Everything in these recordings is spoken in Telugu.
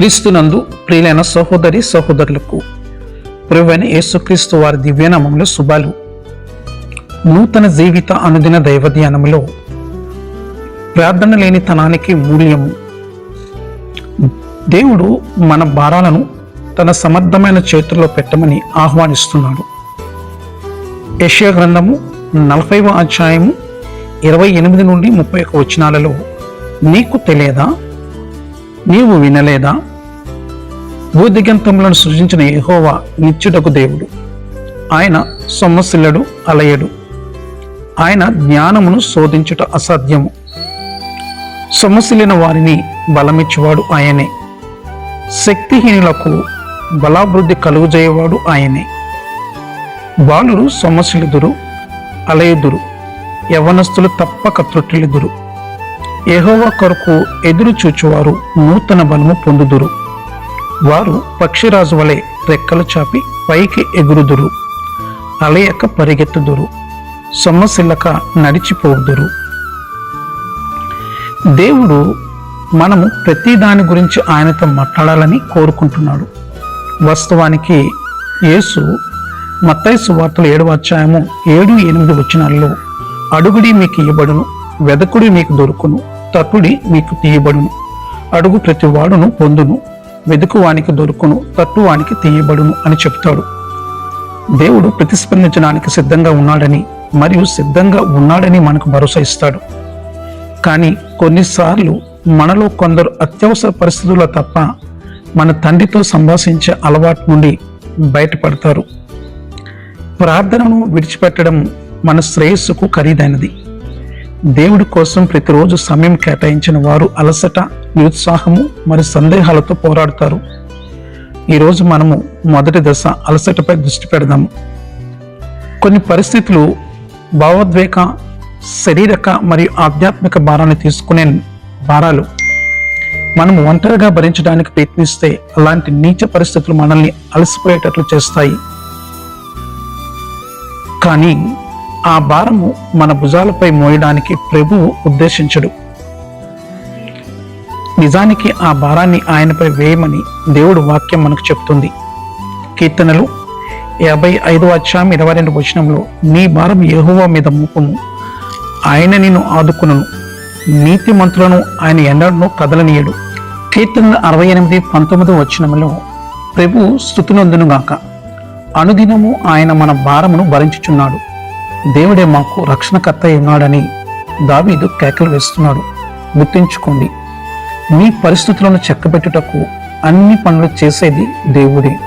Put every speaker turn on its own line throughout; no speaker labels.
క్రీస్తునందు ప్రియులైన సహోదరి సహోదరులకు ప్రియువైన యేసుక్రీస్తు వారి దివ్యనామంలో శుభాలు. నూతన జీవిత అనుదిన దైవధ్యానములో ప్రార్థన లేని తనానికి మూల్యము. దేవుడు మన భారాలను తన సమర్థమైన చేతుల్లో పెట్టమని ఆహ్వానిస్తున్నాడు. యెషయా గ్రంథము నలభైవ అధ్యాయము ఇరవై ఎనిమిది నుండి ముప్పై ఒక వచనాలలో నీకు తెలియదా? నీవు వినలేదా? భూదిగంతములను సృజించిన యహోవా నిత్యుటకు దేవుడు. ఆయన సొమ్మసిల్లడు అలయడు. ఆయన జ్ఞానమును శోధించుట అసాధ్యము. సొమ్మసిల్లిన వారిని బలమిచ్చువాడు ఆయనే. శక్తిహీనులకు బలాభివృద్ధి కలుగుజేయవాడు ఆయనే. బాలురు సొమ్మశిలుదురు అలయుదురు. యవనస్తులు తప్పక త్రొట్టిలుదురు ఎహోవా కొరకు ఎదురు చూచువారు నూతన బలము పొందుదురు. వారు పక్షిరాజు వలె రెక్కలు చాపి పైకి ఎగురుదురు. అలయక పరిగెత్తుదురు. సొమ్మసిల్లక నడిచిపోదురు. దేవుడు మనము ప్రతి దాని గురించి ఆయనతో మాట్లాడాలని కోరుకుంటున్నాడు. వాస్తవానికి యేసు మత్తైసు సువార్తలు ఏడవ అధ్యాయము ఏడు ఎనిమిది వచనాల్లో అడుగుడి మీకు ఇవ్వబడును వెదకుడి మీకు దొరుకును తప్పుడి మీకు తీయబడును అడుగు ప్రతి వాడును పొందును. వెదుకువానికి దొరుకును తట్టువానికి తీయబడును అని చెప్తాడు. దేవుడు ప్రతిస్పందించడానికి సిద్ధంగా ఉన్నాడని మరియు సిద్ధంగా ఉన్నాడని మనకు భరోసా ఇస్తాడు. కానీ కొన్నిసార్లు మనలో కొందరు అత్యవసర పరిస్థితుల్లో తప్ప మన తండ్రితో సంభాషించే అలవాటు నుండి బయటపడతారు. ప్రార్థనను విడిచిపెట్టడం మన శ్రేయస్సుకు ఖరీదైనది. దేవుడి కోసం ప్రతిరోజు సమయం కేటాయించిన వారు అలసట నిరుత్సాహము మరియు సందేహాలతో పోరాడతారు. ఈరోజు మనము మొదటి దశ అలసటపై దృష్టి పెడదాము. కొన్ని పరిస్థితులు భావోద్వేగ శారీరక మరియు ఆధ్యాత్మిక భారాన్ని తీసుకునే భారాలు. మనం ఒంటరిగా భరించడానికి ప్రయత్నిస్తే అలాంటి నీచ పరిస్థితులు మనల్ని అలసిపోయేటట్లు చేస్తాయి. కానీ ఆ భారము మన భుజాలపై మోయడానికి ప్రభువు ఉద్దేశించడు. నిజానికి ఆ భారాన్ని ఆయనపై వేయమని దేవుడు వాక్యం మనకు చెప్తుంది. కీర్తనలు యాభై ఐదు అధ్యాయం ఇరవై రెండు వచనంలో నీ భారం ఎహువ మీద మూపము. ఆయన నిన్ను ఆదుకును నీతి మంత్రులను ఆయన ఎన్నడను కదలనీయడు. కీర్తనలు అరవై ఎనిమిది పంతొమ్మిది వచనంలో ప్రభు స్థుతునందునుగాక అనుదినము ఆయన మన భారమును భరించుచున్నాడు. దేవుడే మాకు రక్షణకర్త అయి ఉన్నాడని దావీదు కేకలు వేస్తున్నాడు. గుర్తుంచుకోండి మీ పరిస్థితులను చెక్కబెట్టుటకు అన్ని పనులు చేసేది దేవుడే.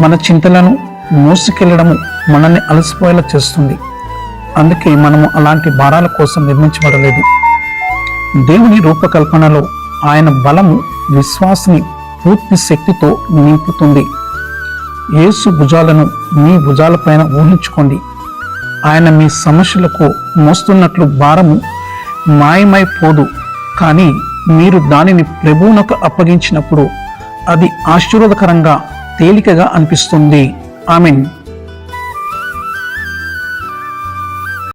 మన చింతలను మోసుకెళ్ళడము మనల్ని అలసిపోయేలా చేస్తుంది. అందుకే మనము అలాంటి భారాల కోసం నిర్మించబడలేదు. దేవుని రూపకల్పనలో ఆయన బలము విశ్వాసిని పూర్తి శక్తితో నింపుతుంది. యేసు భుజాలను మీ భుజాలపైన ఊహించుకోండి. ఆయన మీ సమస్యలకు మోస్తున్నట్లు భారము మాయమైపోదు. కానీ మీరు దానిని ప్రభువునకు అప్పగించినప్పుడు అది ఆశీర్వాదకరంగా తేలికగా అనిపిస్తుంది. ఆమెన్.